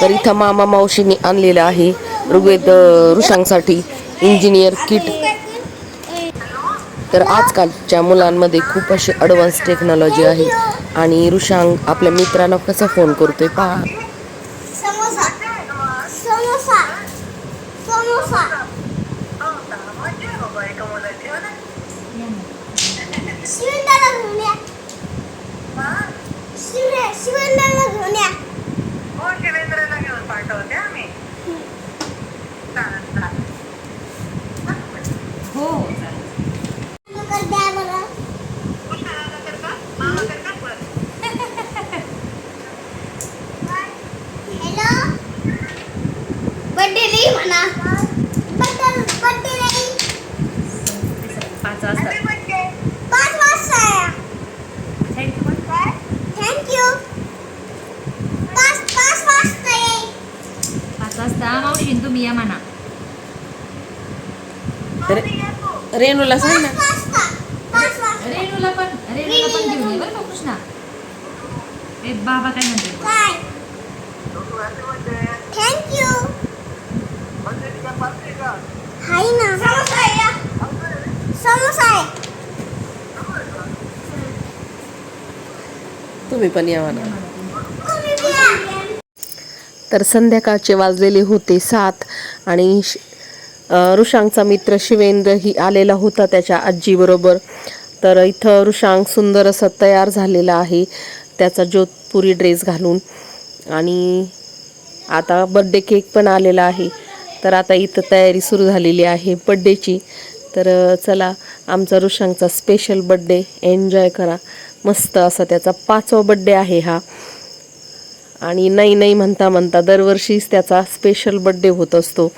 तर इथं मामा मावशीने आणलेलं आहे ऋग्वेद ऋषांसाठी इंजिनियर किट. तर आजकालच्या मुलांमध्ये खूप अशी ॲडव्हान्स टेक्नॉलॉजी आहे. आणि ऋषांग आपल्या मित्रांना कसा फोन करतोय पहा समोसा समोसा समोसा शिवंदाला घेऊन या शिव शिवंदाला घेऊन या हो शिवेंद्रला घेऊन पाठवते आम्ही चालेल चालेल लवकर द्या बरं उशाळाला कर का मामा कर का बरं हॅलो म्हणा. बर्थडे पाच वाजता. पाच. थँक्यू काय? थँक्यू पाच पाच वाजता ये पाच वाजता. मावशीन तुम्ही या म्हणा. रेणूला सांग ना. पाच वाजता. पाच वाजता. रेणूला पण रेणूला पण घेऊन ये बरं का कृष्णा. ए बाबा काय म्हणते? काय. थँक्यू Birthday ची काय party आहे का? हाय ना. समोसा आहे या. समोसा आहे. तुम्ही पण. तर संध्याकाळचे वाजलेले होते सात आणि ऋषांगचा मित्र शिवेंद्र ही आलेला होता त्याच्या आजीबरोबर. तर इथं ऋषांग सुंदर असं तयार झालेला आहे. त्याचा जोधपुरी ड्रेस घालून. आणि आता बड्डे केक पण आलेला आहे. तर आता इथं तयारी सुरू झालेली आहे बड्डेची तर चला आमचा ऋषांगचा स्पेशल बड्डे एन्जॉय करा. मस्त असा त्याचा पाचवा बड्डे आहे हा. आणि नाही नाही म्हणता म्हणता दरवर्षीच त्याचा स्पेशल बड्डे होत असतो.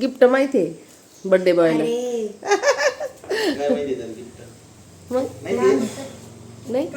गिफ्ट माहिती आहे बड्डे बॉयला. मग? नाही बघ,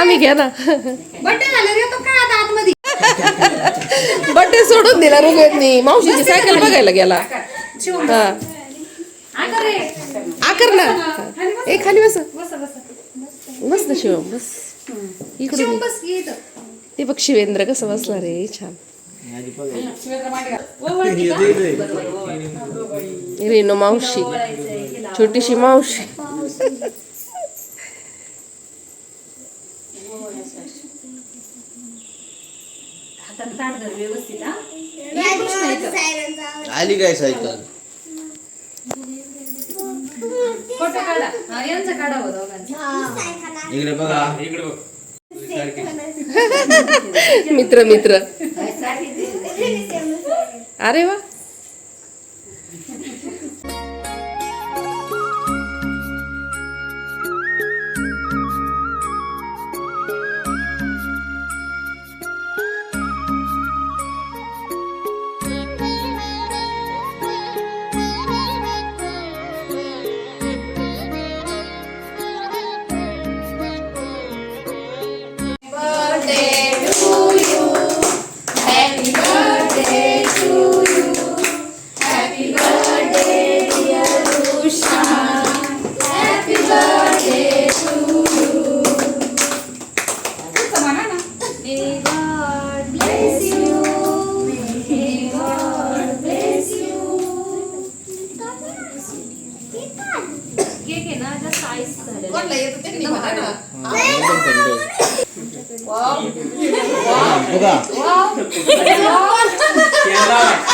मामी घ्या ना. बड्डे झाले रे तो काय आता आतमध्ये? बड्डे सोडून दिला ऋग्वेदनी मावशीची सायकल बघायला गेला. हा. आकर ना. ए खाली बस. बस बस. बस ना शिवम बस. इकडून ये. ते बघ शिवेंद्र कसं बसला रे छान. रेणू मावशी. छोटीशी मावशी. काय सायकल फोटो काढा. हा, यांचा काढा हो दोघांचा. इकडे बघा. मित्र मित्र. अरे वा. आहे. म्हणा ना. एकदम थंड वाव. बघा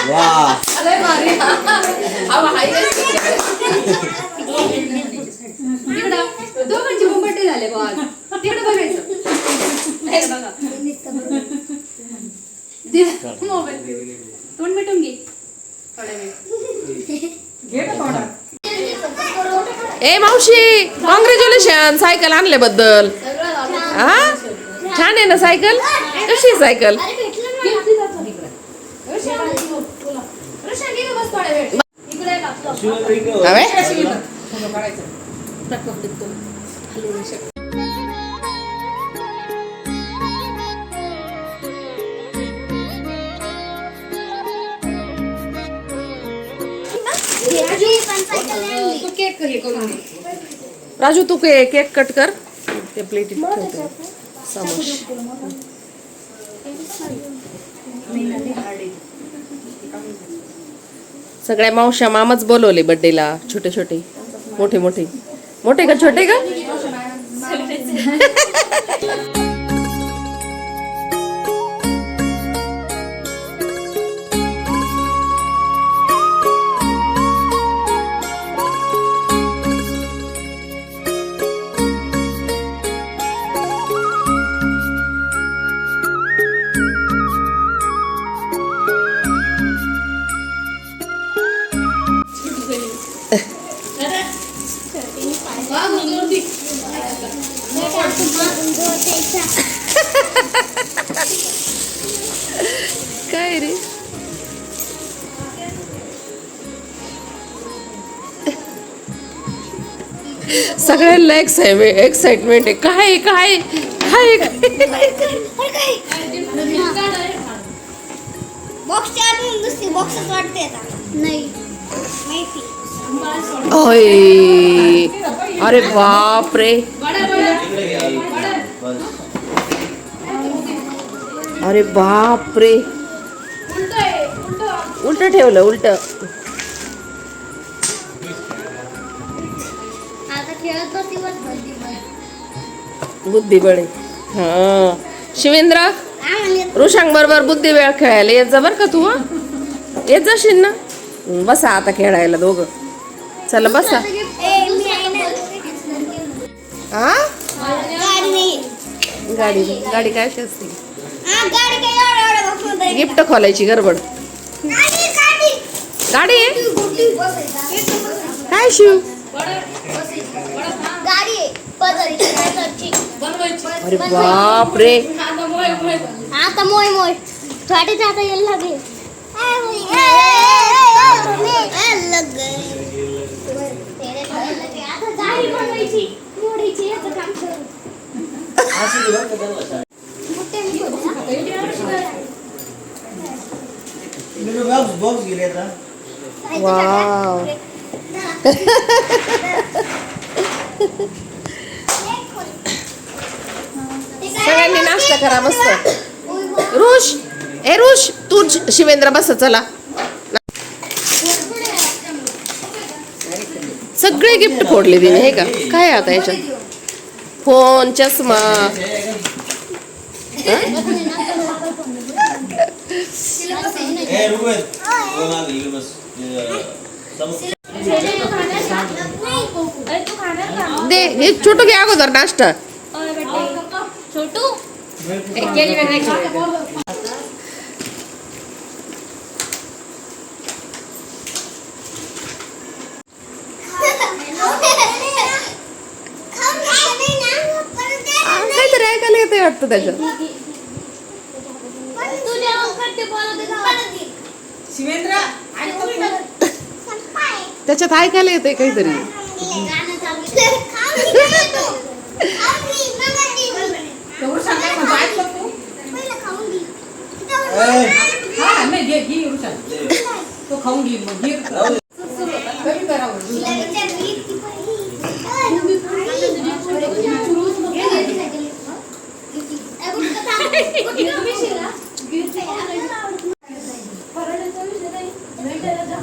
वा लय भारी. अहो, हाय. तिकडं दोघांचे बर्थडे झाले बघ तिकडे बघायचं हे बघा दे मोबाईल तोंड मिटून घे थोड्या वेळ ए मावशी कॉंग्रॅच्युलेशन सायकल आणल्याबद्दल. हा? छान आहे ना सायकल कशी आहे सायकल हवे केक हे करून घे राजू तू के केक कट कर. ते प्लेटीत ठेवते. समोस. सगळ्या मावश्या मामाच बोलवले बर्थडेला छोटे छोटे. मोठे मोठे. मोठे का छोटे का? काय रे सगळ्यांना एक्साइटमेंट आहे. काय काय काय बॉक्सच्या आतून दुसरी बॉक्सच वाटते आता. नाही. माहिती. ओय. अरे बाप रे. अरे बाप रे. उलट ठेवलं उलट. बुद्धिबळ. हा. शिवेंद्र आम्हाला ऋषांग बरोबर बुद्धिबळ खेळायला येत जा बर का तू हं? येत जाशील ना? बसा आता खेळायला दोघं. चला बसा. हा गाडी. गाडी गाडी काय अशी असते? हा गिफ्ट खोलायची गडबड. गाडी गाडी गाडी आहे? काय शिव. अरे बाप रे आता मोय मोय. छोटे आता यायला लागले. हा. बॉक्स गेले आता. वाव. सगळ्यांनी नाश्ता करा मस्त ऋष ए ऋष तू शिवेंद्र बस चला. सगळे गिफ्ट फोडले तिने हे का? काय आता याच्यात? फोन चष्मा. ए रुपेश वो माग इकडे बस हे, सम- दे हे छोटू घे अगोदर नाश्ता छोटू आ, काहीतरी ऐकायला येते वाटतं त्याच्यात शिवेंद्र त्याच्यात ऐकायला येते काहीतरी. ए, तो खाऊन घे मग घे राहू दे. कमी करावं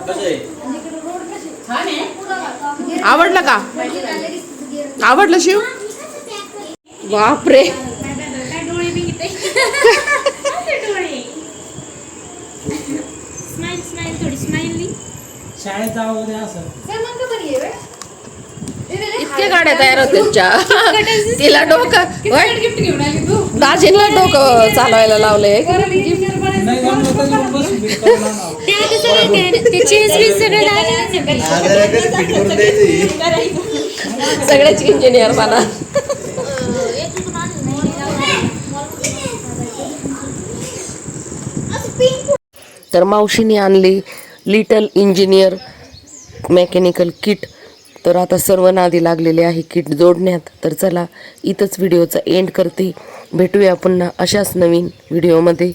कसं आहे छान आहे आवडलं का आवडलं शिव? बापरे. शाळेत जावं इतके गाड्या तयार होते च्या तिला डोकं होय? गिफ्ट घेऊन आली तू दाजींना डोकं चालवायला लावलंय. नाही जमलं तर मग बसून बिल करून आणावं. ते चेस बीस सगळं सगळ्याच इंजिनियर बना तर मावशीने आणली लिटल इंजिनियर मेकॅनिकल किट तर आता सर्व नादी लागलेले आहे किट जोडण्यात. तर चला इथंच व्हिडिओचा एंड करते. भेटूया पुन्हा अशाच नवीन व्हिडिओमध्ये